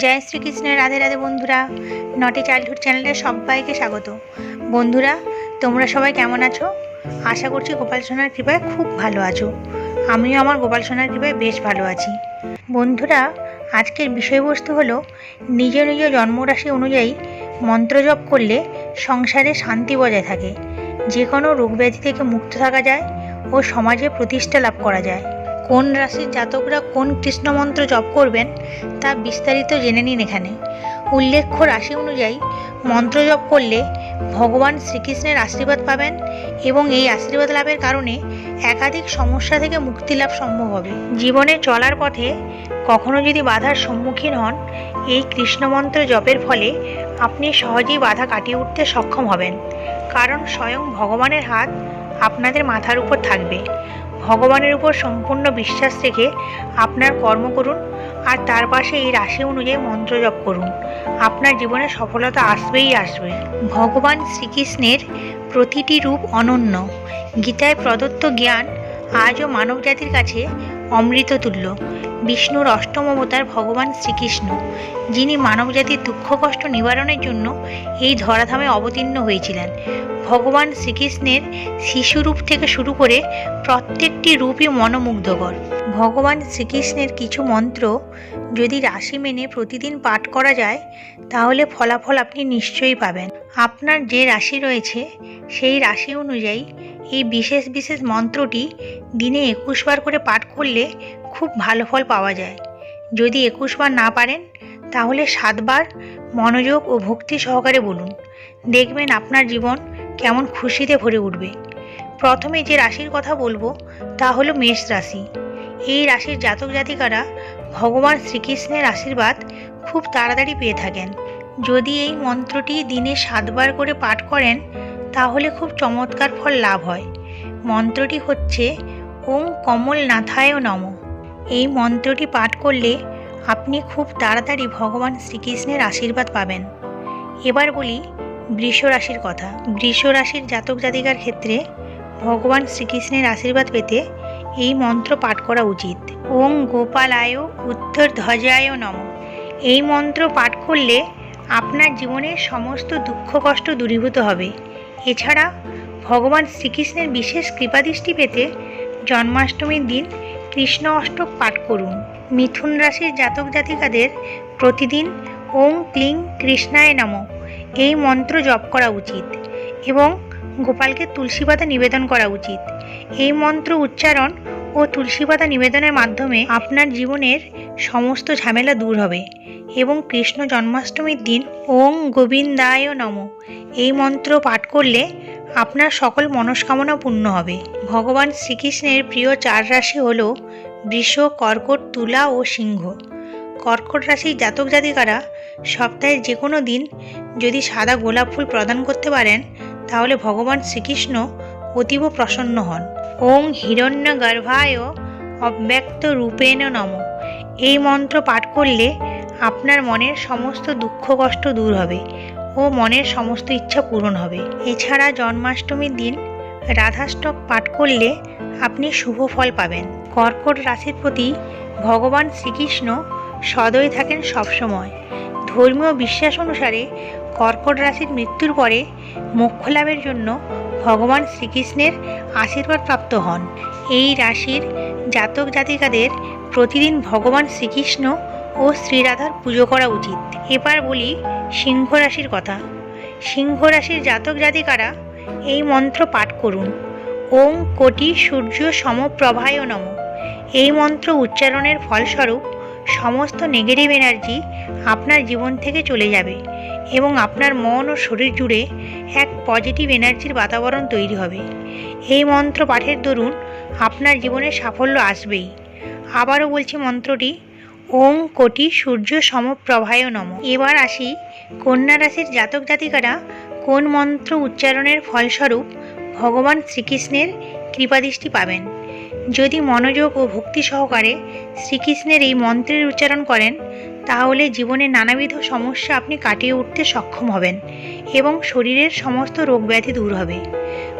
জয় শ্রীকৃষ্ণের রাধে রাধে বন্ধুরা। নটি চাইল্ডহুড চ্যানেলে সবাইকে স্বাগত। বন্ধুরা, তোমরা সবাই কেমন আছো? আশা করছি গোপাল সোনার কৃপায় খুব ভালো আছো। আমিও আমার গোপাল সোনার কৃপায় বেশ ভালো আছি। বন্ধুরা, আজকের বিষয়বস্তু হলো, নিজ নিজ জন্মরাশি অনুযায়ী মন্ত্র জপ করলে সংসারে শান্তি বজায় থাকে। যে কোনো রোগব্যাধি থেকে মুক্ত থাকা যায় ও সমাজে প্রতিষ্ঠা লাভ করা যায়। কোন রাশির জাতকরা কোন কৃষ্ণ মন্ত্র জপ করবেন, তা বিস্তারিত জেনে নিন এখানে। উল্লেখ্য রাশি অনুযায়ী, মন্ত্র জপ করলে ভগবান শ্রীকৃষ্ণের আশীর্বাদ পাবেন এবং এই আশীর্বাদ লাভের কারণে একাধিক সমস্যা থেকে মুক্তি লাভ সম্ভব হবে। জীবনে চলার পথে কখনো যদি বাধার সম্মুখীন হন, এই কৃষ্ণ মন্ত্র জপের ফলে আপনি সহজেই বাধা কাটিয়ে উঠতে সক্ষম হবেন। কারণ স্বয়ং ভগবানের হাত আপনাদের মাথার উপর থাকবে। ভগবানের উপর সম্পূর্ণ বিশ্বাস রেখে আপনার কর্ম করুন আর তার পাশে এই রাশি অনুযায়ী মন্ত্র জপ করুন। আপনার জীবনে সফলতা আসবেই আসবে। ভগবান শ্রীকৃষ্ণের প্রতিটি রূপ অনন্য। গীতায় প্রদত্ত জ্ঞান আজও মানব জাতির কাছে অমৃত তুল্য বিষ্ণুর অষ্টম অবতার ভগবান শ্রীকৃষ্ণ, যিনি মানবজাতির দুঃখ কষ্ট নিবারণের জন্য এই ধরাধামে অবতীর্ণ হয়েছিলেন। ভগবান শ্রীকৃষ্ণের শিশুরূপ থেকে শুরু করে প্রত্যেকটি রূপই মনোমুগ্ধকর। ভগবান শ্রীকৃষ্ণের কিছু মন্ত্র যদি রাশি মেনে প্রতিদিন পাঠ করা যায়, তাহলে ফলাফল আপনি নিশ্চয়ই পাবেন। আপনার যে রাশি রয়েছে, সেই রাশি অনুযায়ী এই বিশেষ বিশেষ মন্ত্রটি দিনে একুশ বার করে পাঠ করলে খুব ভালো ফল পাওয়া যায়। যদি একুশ বার না পারেন, তাহলে সাতবার মনোযোগ ও ভক্তি সহকারে বলুন। দেখবেন আপনার জীবন কেমন খুশিতে ভরে উঠবে। প্রথমে যে রাশির কথা বলব, তা হলো মেষ রাশি। এই রাশির জাতক জাতিকারা ভগবান শ্রীকৃষ্ণের আশীর্বাদ খুব তাড়াতাড়ি পেয়ে থাকেন। যদি এই মন্ত্রটি দিনে সাতবার করে পাঠ করেন, তাহলে খুব চমৎকার ফল লাভ হয়। মন্ত্রটি হচ্ছে ওম কমল নাথায় নম। এই মন্ত্রটি পাঠ করলে আপনি খুব তাড়াতাড়ি ভগবান শ্রীকৃষ্ণের আশীর্বাদ পাবেন। এবার বলি বৃষ রাশির কথা। বৃষ রাশির জাতক জাতিকার ক্ষেত্রে ভগবান শ্রীকৃষ্ণের আশীর্বাদ পেতে এই মন্ত্র পাঠ করা উচিত। ওং গোপালায় উত্তর ধ্বজায় নম। এই মন্ত্র পাঠ করলে আপনার জীবনের সমস্ত দুঃখ, কষ্ট দূরীভূত হবে। এছাড়া ভগবান শ্রীকৃষ্ণের বিশেষ কৃপাদৃষ্টি পেতে জন্মাষ্টমীর দিন কৃষ্ণ অষ্টক পাঠ করুন। মিথুন রাশির জাতক জাতিকাদের প্রতিদিন ওং ক্লিং কৃষ্ণায় নম। এই মন্ত্র জপ করা উচিত এবং গোপালকে তুলসী পাতা নিবেদন করা উচিত। এই মন্ত্র উচ্চারণ ও তুলসী পাতা নিবেদনের মাধ্যমে আপনার জীবনের সমস্ত ঝামেলা দূর হবে এবং কৃষ্ণ জন্মাষ্টমীর দিন ওং গোবিন্দায় নম। এই মন্ত্র পাঠ করলে আপনার সকল মনস্কামনা পূর্ণ হবে। ভগবান শ্রীকৃষ্ণের প্রিয় চার রাশি হল বৃষ, কর্কট, তুলা ও সিংহ। কর্কট রাশির জাতক জাতিকারা সপ্তাহের যে কোনো দিন যদি সাদা গোলাপ ফুল প্রদান করতে পারেন, তাহলে ভগবান শ্রীকৃষ্ণ অতীব প্রসন্ন হন। ওং হিরণ্য গর্ভায় অব্যক্ত রূপেণ নম। এই মন্ত্র পাঠ করলে আপনার মনের সমস্ত দুঃখ কষ্ট দূর হবে ও মনের সমস্ত ইচ্ছা পূরণ হবে। এছাড়া জন্মাষ্টমীর দিন রাধাষ্টক পাঠ করলে আপনি শুভ ফল পাবেন। কর্কট রাশির প্রতি ভগবান শ্রীকৃষ্ণ সদয় থাকেন সবসময়। ধর্মীয় বিশ্বাস অনুসারে কর্কট রাশির মৃত্যুর পরে মোক্ষ লাভের জন্য ভগবান শ্রীকৃষ্ণের আশীর্বাদ প্রাপ্ত হন। এই রাশির জাতক জাতিকাদের প্রতিদিন ভগবান শ্রীকৃষ্ণ ও শ্রীরাধার পুজো করা উচিত। এবার বলি সিংহ রাশির কথা। সিংহ রাশির জাতক জাতিকারা এই মন্ত্র পাঠ করুন। ওং কোটি সূর্য সমপ্রভায় নম। এই মন্ত্র উচ্চারণের ফলস্বরূপ সমস্ত নেগেটিভ এনার্জি আপনার জীবন থেকে চলে যাবে। এবং আপনার মন ও শরীর জুড়ে এক পজিটিভ এনার্জির বাতাবরণ তৈরি হবে। এই মন্ত্র পাঠের দরুন আপনার জীবনে সাফল্য আসবেই। আবারও বলছি মন্ত্রটি, ওং কোটি সূর্য সমপ্রভায় নম। এবার আসি কন্যা রাশির জাতক জাতিকারা কোন মন্ত্র উচ্চারণের ফলস্বরূপ ভগবান শ্রীকৃষ্ণের কৃপাদৃষ্টি পাবেন। যদি মনোযোগ ও ভক্তি সহকারে শ্রীকৃষ্ণের এই মন্ত্রের উচ্চারণ করেন তাহলে জীবনের নানাবিধ সমস্যা আপনি কাটিয়ে উঠতে সক্ষম হবেন এবং শরীরের সমস্ত রোগ ব্যাধি দূর হবে।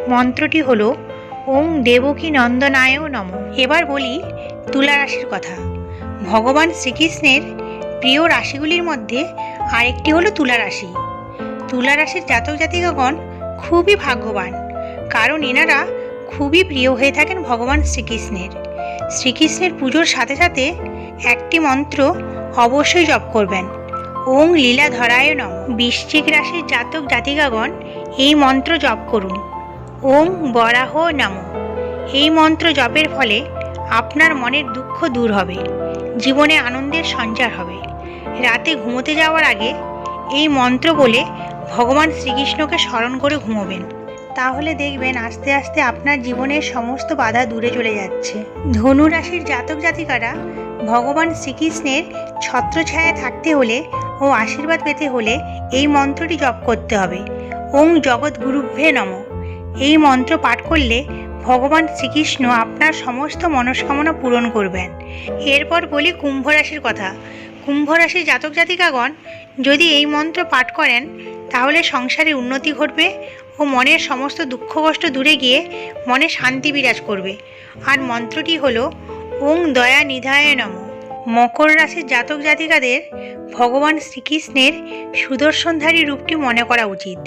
মন্ত্রটি হল ওং দেবকী নন্দনায় নম। এবার বলি তুলা রাশির কথা। ভগবান শ্রীকৃষ্ণের প্রিয় রাশিগুলির মধ্যে আরেকটি হলো তুলা রাশি। তুলা রাশির জাতক জাতিকাগণ খুবই ভাগ্যবান, কারণ এনারা খুবই প্রিয় হয়ে থাকেন ভগবান শ্রীকৃষ্ণের। শ্রীকৃষ্ণের পুজোর সাথে সাথে একটি মন্ত্র অবশ্যই জপ করবেন। ওং লীলা ধরায় নম। বৃশ্চিক রাশির জাতক জাতিকাগণ, এই মন্ত্র জপ করুন। ওং বরাহ নাম। এই মন্ত্র জপের ফলে আপনার মনের দুঃখ দূর হবে, জীবনে আনন্দের সঞ্চার হবে। রাতে ঘুমোতে যাওয়ার আগে এই মন্ত্র বলে ভগবান শ্রীকৃষ্ণকে স্মরণ করে ঘুমোবেন। তাহলে দেখবেন আস্তে আস্তে আপনার জীবনের সমস্ত বাধা দূরে চলে যাচ্ছে। ধনু রাশির জাতক জাতিকারা ভগবান শ্রীকৃষ্ণের ছত্রছায়ায় থাকতে হলে ও আশীর্বাদ পেতে হলে এই মন্ত্রটি জপ করতে হবে। ওং জগৎ গুরুভ্যে নম। এই মন্ত্র পাঠ করলে ভগবান শ্রীকৃষ্ণ আপনার সমস্ত মনস্কামনা পূরণ করবেন। এরপর বলি কুম্ভ রাশির কথা। কুম্ভ রাশির জাতক জাতিকাগণ, যদি এই মন্ত্র পাঠ করেন, তাহলে সংসারে উন্নতি ঘটবে ও মনের সমস্ত দুঃখ কষ্ট দূরে গিয়ে মনে শান্তি বিরাজ করবে। আর মন্ত্রটি হলো ওং দয়া নিধায় নম। মকর রাশির জাতক জাতিকাদের ভগবান শ্রীকৃষ্ণের সুদর্শনধারী রূপটি মনে করা উচিত।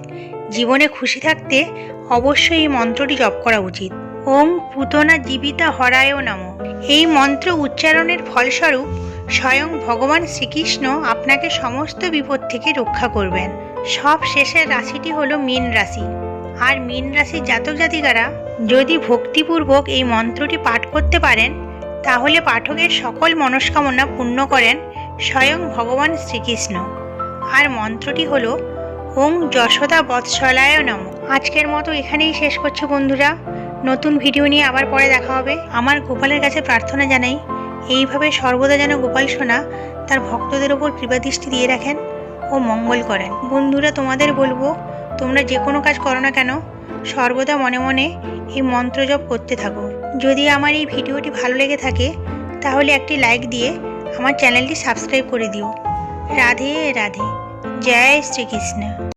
জীবনে খুশি থাকতে অবশ্যই এই মন্ত্রটি জপ করা উচিত। ওং পুতনা জীবিতা হরায় নম। এই মন্ত্র উচ্চারণের ফলস্বরূপ স্বয়ং ভগবান শ্রীকৃষ্ণ আপনাকে সমস্ত বিপদ থেকে রক্ষা করবেন। সব শেষের রাশিটি হলো মীন রাশি। আর মীন রাশির জাতক জাতিকারা যদি ভক্তিপূর্বক এই মন্ত্রটি পাঠ করতে পারেন তাহলে পাঠকের সকল মনস্কামনা পূর্ণ করেন স্বয়ং ভগবান শ্রীকৃষ্ণ। আর মন্ত্রটি হলো, ওং যশোদা বৎসলায় নম। আজকের মতো এখানেই শেষ করছি বন্ধুরা। নতুন ভিডিও নিয়ে আবার পরে দেখা হবে। আমার গোপালের কাছে প্রার্থনা জানাই, এইভাবে সর্বদা যেন গোপাল সোনা তার ভক্তদের ওপর কৃপাদৃষ্টি দিয়ে রাখেন ও মঙ্গল করেন। বন্ধুরা, তোমাদের বলব, তোমরা যে কোনো কাজ করো না কেন, সর্বদা মনে মনে এই মন্ত্র জপ করতে থাকো। যদি আমার এই ভিডিওটি ভালো লেগে থাকে, তাহলে একটি লাইক দিয়ে আমার চ্যানেলটি সাবস্ক্রাইব করে দিও। রাধে রাধে। জয় শ্রীকৃষ্ণ।